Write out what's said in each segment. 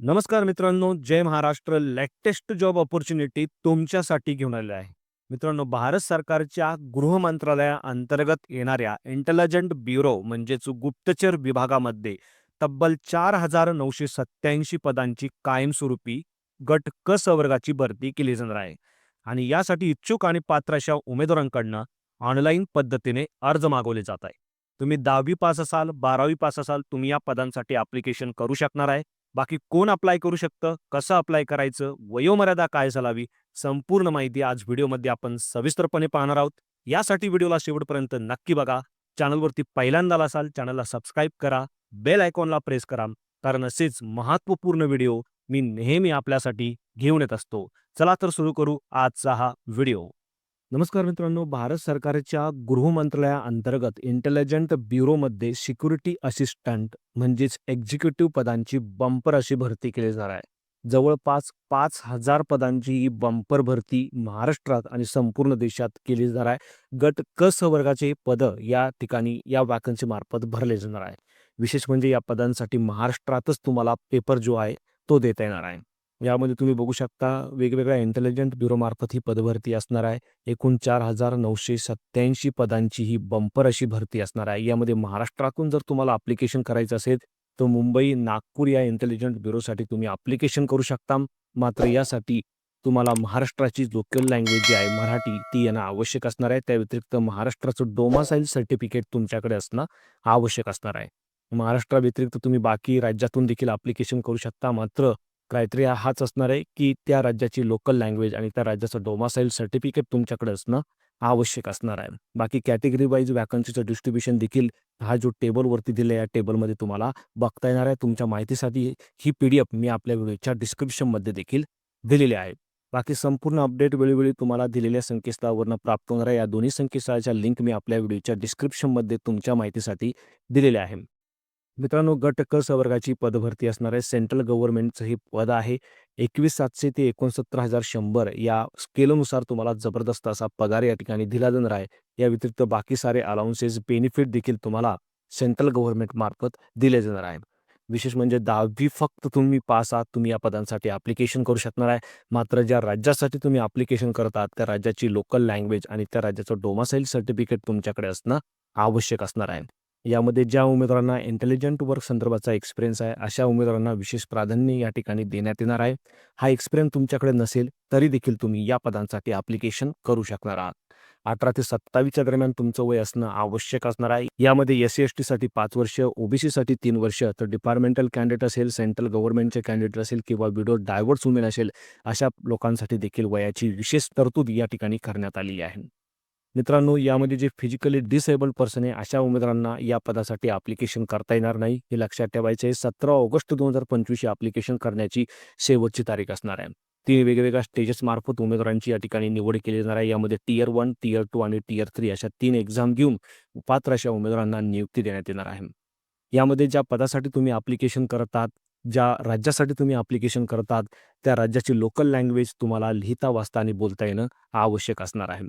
नमस्कार मित्रांनो जय महाराष्ट्र. लेटेस्ट जॉब ऑपॉर्च्युनिटी तुमच्यासाठी घेऊन आलेलं आहे. मित्रांनो भारत सरकारच्या गृह मंत्रालयाअंतर्गत येणाऱ्या इंटेलिजंट ब्युरो म्हणजेच गुप्तचर विभागामध्ये तब्बल चार हजार नऊशे सत्याऐंशी पदांची कायमस्वरूपी गट क संवर्गाची भरती केली जाणार आहे. आणि यासाठी इच्छुक आणि पात्र अशा उमेदवारांकडनं ऑनलाईन पद्धतीने अर्ज मागवले जात आहे तुम्ही दहावी पास असाल बारावी पास असाल तुम्ही या पदांसाठी ॲप्लिकेशन करू शकणार आहे. बाकी कोण अप्लाय करू शकतं कसं अप्लाय करायचं वयोमर्यादा काय चालावी संपूर्ण माहिती आज व्हिडिओमध्ये आपण सविस्तरपणे पाहणार आहोत. यासाठी व्हिडिओला शेवटपर्यंत नक्की बघा. चॅनलवरती पहिल्यांदा असाल चॅनलला सबस्क्राईब करा बेल आयकॉनला प्रेस करा कारण असेच महत्त्वपूर्ण व्हिडिओ मी नेहमी आपल्यासाठी घेऊन येत असतो. चला तर सुरू करू आजचा हा व्हिडिओ. नमस्कार मित्रांनो. भारत सरकारच्या गृहमंत्रालयाअंतर्गत इंटेलिजंट ब्युरोमध्ये सिक्युरिटी असिस्टंट म्हणजेच एक्झिक्युटिव्ह पदांची बंपर अशी भरती केली जाणार आहे. जवळपास पाच हजार पदांची ही बंपर भरती महाराष्ट्रात आणि संपूर्ण देशात केली जाणार आहे. गट क संवर्गाचे पदं या ठिकाणी या वॅकन्सी मार्फत भरले जाणार आहे. विशेष म्हणजे या पदांसाठी महाराष्ट्रातच तुम्हाला पेपर जो आहे तो देता येणार आहे. यामध्ये तुम्ही बघू शकता वेगवेगळ्या इंटेलिजंट ब्युरोमार्फत ही पदभरती असणार आहे. एकूण चार हजार नऊशे सत्याऐंशी पदांची ही बंपर अशी भरती असणार आहे. यामध्ये महाराष्ट्रातून जर तुम्हाला अप्लिकेशन करायचं असेल तर मुंबई नागपूर या इंटेलिजंट ब्युरोसाठी तुम्ही अप्लिकेशन करू शकता. मात्र यासाठी तुम्हाला महाराष्ट्राची लोकल लँग्वेज जी आहे मराठी ती येणं आवश्यक असणार आहे. त्या व्यतिरिक्त महाराष्ट्राचं डोमासाईल सर्टिफिकेट तुमच्याकडे असणं आवश्यक असणार आहे. महाराष्ट्राव्यतिरिक्त तुम्ही बाकी राज्यातून देखील अप्लिकेशन करू शकता. मात्र क्रायटेरिया हाच असणार आहे की त्या राज्याची लोकल लँग्वेज आणि त्या राज्याचं डोमासाईल सर्टिफिकेट तुमच्याकडे असणं आवश्यक असणार आहे. बाकी कॅटेगरी वाईज वॅकन्सीचं डिस्ट्रीब्युशन देखील हा जो टेबलवरती दिला या टेबलमध्ये तुम्हाला बघता येणार आहे. तुमच्या माहितीसाठी ही पी डी एफ मी आपल्या व्हिडिओच्या डिस्क्रिप्शनमध्ये देखील दिलेली आहे. बाकी संपूर्ण अपडेट वेळोवेळी तुम्हाला दिलेल्या संकेतस्थळावरनं प्राप्त होणार आहे. या दोन्ही संकेतस्थळाच्या लिंक मी आपल्या व्हिडिओच्या डिस्क्रिप्शनमध्ये तुमच्या माहितीसाठी दिलेल्या आहे. मित्रांनो गट क सवर्गाची पदभरती असणार आहे. सेंट्रल गव्हर्नमेंटचं हे पद आहे. एकवीस सातशे ते एकोणसत्तर हजार शंभर या स्केलनुसार तुम्हाला जबरदस्त असा पगार या ठिकाणी दिला जाणार आहे. या व्यतिरिक्त बाकी सारे अलाउन्सेस बेनिफिट देखील तुम्हाला सेंट्रल गव्हर्नमेंट मार्फत दिले जाणार आहे विशेष म्हणजे दहावी फक्त तुम्ही पास आहात तुम्ही या पदांसाठी ॲप्लिकेशन करू शकणार आहे. मात्र ज्या राज्यासाठी तुम्ही ॲप्लिकेशन करत आहात त्या राज्याची लोकल लँग्वेज आणि त्या राज्याचं डोमासाईल सर्टिफिकेट तुमच्याकडे असणं आवश्यक असणार आहे. यामध्ये ज्या उमेदवारांना इंटेलिजंट वर्क संदर्भाचा एक्सपिरियन्स आहे अशा उमेदवारांना विशेष प्राधान्य या ठिकाणी देण्यात येणार आहे. हा एक्सपिरियन्स तुमच्याकडे नसेल तरी देखील तुम्ही या पदांसाठी ॲप्लिकेशन करू शकणार आहात. अठरा ते सत्तावीसच्या दरम्यान तुमचं वय असणं आवश्यक असणार आहे. यामध्ये एस सी एस टीसाठी पाच वर्ष ओबीसीसाठी तीन वर्ष तर डिपार्टमेंटल कॅन्डिडेट असेल सेंट्रल गव्हर्नमेंटचे कॅन्डिडेट असेल किंवा विडो डायव्हर्स वुमेन असेल अशा लोकांसाठी देखील वयाची विशेष तरतूद या ठिकाणी करण्यात आली आहे. मित्रांनो यामध्ये जे फिजिकली डिसेबल पर्सन आहे अशा उमेदवारांना या पदासाठी ॲप्लिकेशन करता येणार नाही. हे लक्षात ठेवायचे आहे सतरा ऑगस्ट दोन हजार पंचवीस ॲप्लिकेशन करण्याची शेवटची तारीख असणार आहे. तीन वेगवेगळ्या स्टेजेस मार्फत उमेदवारांची या ठिकाणी निवड केली जाणार आहे. यामध्ये टीयर वन टीयर टू आणि टीयर थ्री अशा तीन एक्झाम घेऊन पात्र अशा उमेदवारांना नियुक्ती देण्यात येणार आहे. यामध्ये ज्या पदासाठी तुम्ही ॲप्लिकेशन करतात ज्या राज्यासाठी तुम्ही ॲप्लिकेशन करतात त्या राज्याची लोकल लँग्वेज तुम्हाला लिहिता वाचता आणि बोलता येणं आवश्यक असणार आहे.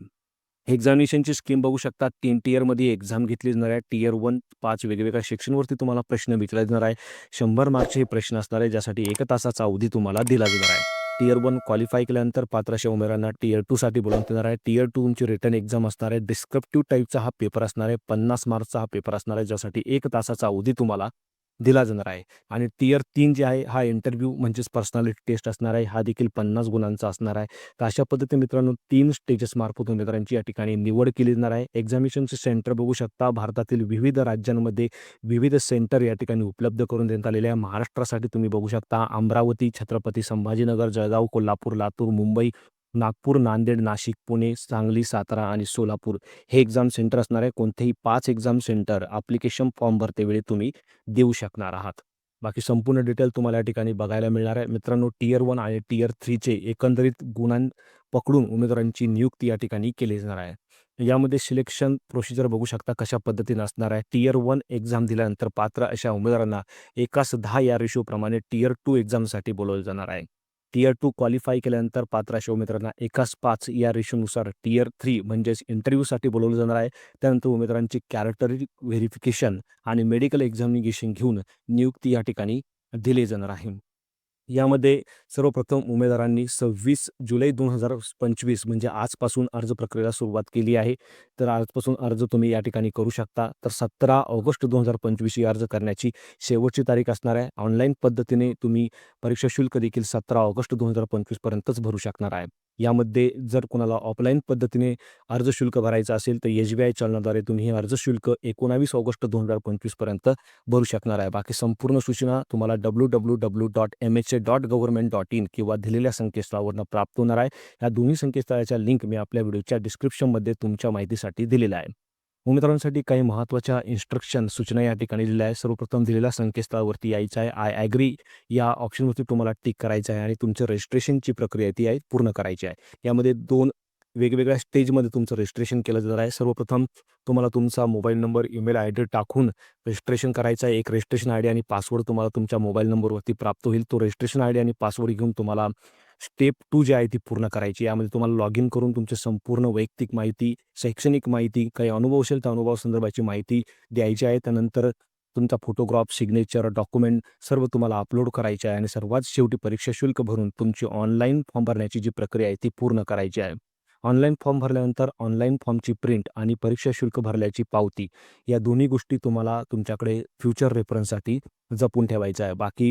एक्झामिनेशनची स्कीम बघू शकता. तीन टीयरमध्ये एक्झाम घेतली जाणार आहे. टीयर वन पाच वेगवेगळ्या सेक्शनवरती तुम्हाला प्रश्न विचारला जाणार आहे. शंभर मार्कचे हे प्रश्न असणार आहे ज्यासाठी एक तासाचा अवधी तुम्हाला दिला जाणार आहे. टीयर वन क्वालिफाय केल्यानंतर पात्राशे उमेदवारांना टीयर टूसाठी बोलवून येणार आहे. टीयर टू तुमची रिटर्न एक्झाम असणार आहे. डिस्क्रिप्टिव्ह टाईपचा हा पेपर असणार आहे. पन्नास मार्कचा हा पेपर असणार आहे ज्यासाठी एक तासाचा अवधी तुम्हाला दिला जाणार आहे. आणि टियर तीन जे आहे हा इंटरव्ह्यू म्हणजेच पर्सनॅलिटी टेस्ट असणार आहे. हा देखील पन्नास गुणांचा असणार आहे. तर अशा पद्धतीने मित्रांनो तीन स्टेजेस मार्फत उमेदवारांची या ठिकाणी निवड केली जाणार आहे. एक्झामिनेशनचे सेंटर बघू शकता. भारतातील विविध राज्यांमध्ये विविध सेंटर या ठिकाणी उपलब्ध करून देण्यात आलेले आहे. महाराष्ट्रासाठी तुम्ही बघू शकता. अमरावती छत्रपती संभाजीनगर जळगाव कोल्हापूर लातूर मुंबई नागपूर नांदेड नाशिक पुणे सांगली सातारा आणि सोलापूर हे एक्झाम सेंटर असणार आहे कोणतेही पाच एक्झाम सेंटर ॲप्लिकेशन फॉर्म भरतेवेळी तुम्ही देऊ शकणार आहात. बाकी संपूर्ण डिटेल तुम्हाला या ठिकाणी बघायला मिळणार आहे. मित्रांनो टियर वन आणि टियर थ्रीचे एकंदरीत गुणां पकडून उमेदवारांची नियुक्ती या ठिकाणी केली जाणार आहे. यामध्ये सिलेक्शन प्रोसिजर बघू शकता कशा पद्धतीने असणार आहे. टियर वन एक्झाम दिल्यानंतर पात्र अशा उमेदवारांना एकास दहा या रेशोप्रमाणे टियर टू एक्झामसाठी बोलवलं जाणार आहे. टीयर टू क्वालिफाय केल्यानंतर पात्र अशा उमेदवारांना एकाच पाच या रेशोनुसार टीयर थ्री म्हणजेच इंटरव्ह्यूसाठी बोलवलं जाणार आहे. त्यानंतर उमेदवारांची कॅरेक्टर व्हेरिफिकेशन आणि मेडिकल एक्झामिनेशन घेऊन नियुक्ती या ठिकाणी दिली जाणार आहे. यामध्ये सर्वप्रथम उमेदवारांनी सव्वीस जुलै दोन हजार पंचवीस म्हणजे आजपासून अर्ज प्रक्रियेला सुरुवात केली आहे. तर आजपासून अर्ज तुम्ही या ठिकाणी करू शकता. तर सतरा ऑगस्ट दोन हजार पंचवीस ही अर्ज करण्याची शेवटची तारीख असणार आहे. ऑनलाईन पद्धतीने तुम्ही परीक्षा शुल्क देखील सतरा ऑगस्ट दोन हजार पंचवीसपर्यंतच भरू शकणार आहे. यामध्ये जर कोणाला ऑफलाईन पद्धतीने अर्ज शुल्क भरायचं असेल तर एस बी आय चलनाद्वारे तुम्ही हे अर्ज शुल्क एकोणावीस ऑगस्ट दोन हजार पंचवीसपर्यंत भरू शकणार आहे. बाकी संपूर्ण सूचना तुम्हाला W W W dot M H A dot government dot in किंवा दिलेल्या संकेतस्थळावरनं प्राप्त होणार आहे. या दोन्ही संकेतस्थळाच्या लिंक मी आपल्या व्हिडिओच्या डिस्क्रिप्शनमध्ये तुमच्या माहितीसाठी दिलेल्या आहे. उमेदवारांसाठी काही महत्त्वाच्या इन्स्ट्रक्शन सूचना या ठिकाणी दिलेल्या आहे सर्वप्रथम दिलेल्या संकेतस्थळावरती यायचं आहे. आय ॲग्री या ऑप्शनवरती तुम्हाला टिक करायचं आहे आणि तुमच्या रजिस्ट्रेशनची प्रक्रिया ती आहे पूर्ण करायची आहे. यामध्ये दोन वेगवेगळ्या स्टेजमध्ये तुमचं रजिस्ट्रेशन केलं जाणार आहे. सर्वप्रथम तुम्हाला तुमचा mobile number email I D टाकून रजिस्ट्रेशन करायचं आहे. एक रजिस्ट्रेशन आय डी आणि पासवर्ड तुम्हाला तुमच्या मोबाईल नंबरवरती प्राप्त होईल. तो रजिस्ट्रेशन आय डी आणि पासवर्ड घेऊन तुम्हाला स्टेप टू जी आहे ती पूर्ण करायची. यामध्ये तुम्हाला लॉग इन करून तुमची संपूर्ण वैयक्तिक माहिती शैक्षणिक माहिती काही अनुभव असेल त्या अनुभवासंदर्भाची माहिती द्यायची आहे. त्यानंतर तुमचा फोटोग्राफ सिग्नेचर डॉक्युमेंट सर्व तुम्हाला अपलोड करायचे आहे आणि सर्वात शेवटी परीक्षा शुल्क भरून तुमची ऑनलाईन फॉर्म भरण्याची जी प्रक्रिया आहे ती पूर्ण करायची आहे. ऑनलाईन फॉर्म भरल्यानंतर ऑनलाईन फॉर्मची प्रिंट आणि परीक्षा शुल्क भरल्याची पावती या दोन्ही गोष्टी तुम्हाला तुमच्याकडे फ्युचर रेफरन्ससाठी जपून ठेवायचं आहे. बाकी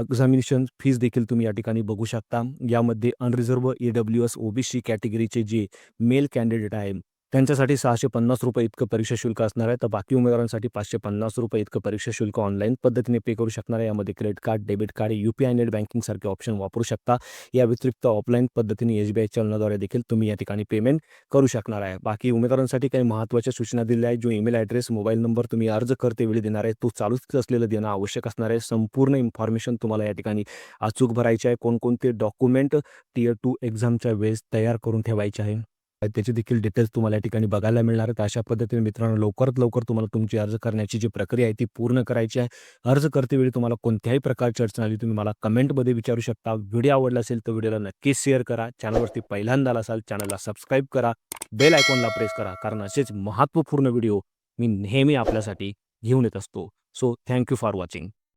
एक्झामिनेशन फीज देखील तुम्ही या ठिकाणी बघू शकता. यामध्ये unreserved E W S OBC कॅटेगरीचे जे मेल कॅन्डिडेट आहे त्यांच्यासाठी सहाशे पन्नास रुपये इतकं परीक्षा शुल्क असणार आहे. तर बाकी उमेदवारांसाठी पाचशे पन्नास रुपये इतकं परीक्षा शुल्क ऑनलाईन पद्धतीने पे करू शकणार आहे. यामध्ये credit card debit card U P I net banking सारखे ऑप्शन वापरू शकता. या व्यतिरिक्त ऑफलाईन पद्धतीने एस बी आय चलनाद्वारे देखील तुम्ही या ठिकाणी पेमेंट करू शकणार आहे. बाकी उमेदवारांसाठी काही महत्त्वाच्या सूचना दिल्या आहेत. जो ईमेल ॲड्रेस मोबाईल नंबर तुम्ही अर्ज करते वेळी देणार आहे तो चालूच असलेलं देणं आवश्यक असणार आहे. संपूर्ण इन्फॉर्मेशन तुम्हाला या ठिकाणी अचूक भरायची आहे. कोणकोणते डॉक्युमेंट टीयर टू एक्झामच्या वेळेस तयार करून ठेवायचे आहे? त्याचे देखील डिटेल्स तुम्हाला या ठिकाणी बघायला मिळणार आहेत. अशा पद्धतीने मित्रांनो लवकरात लवकर तुम्हाला तुमची अर्ज करण्याची जी प्रक्रिया आहे ती पूर्ण करायची आहे. अर्ज करतेवेळी तुम्हाला कोणत्याही प्रकारची अडचण आली तुम्ही मला कमेंटमध्ये विचारू शकता. व्हिडिओ आवडला असेल तर व्हिडिओला नक्कीच शेअर करा. चॅनलवरती पहिल्यांदा असाल चॅनलला सबस्क्राईब करा. बेल आयकॉनला प्रेस करा. कारण असेच महत्त्वपूर्ण व्हिडिओ मी नेहमी आपल्यासाठी घेऊन येत असतो. So thank you for watching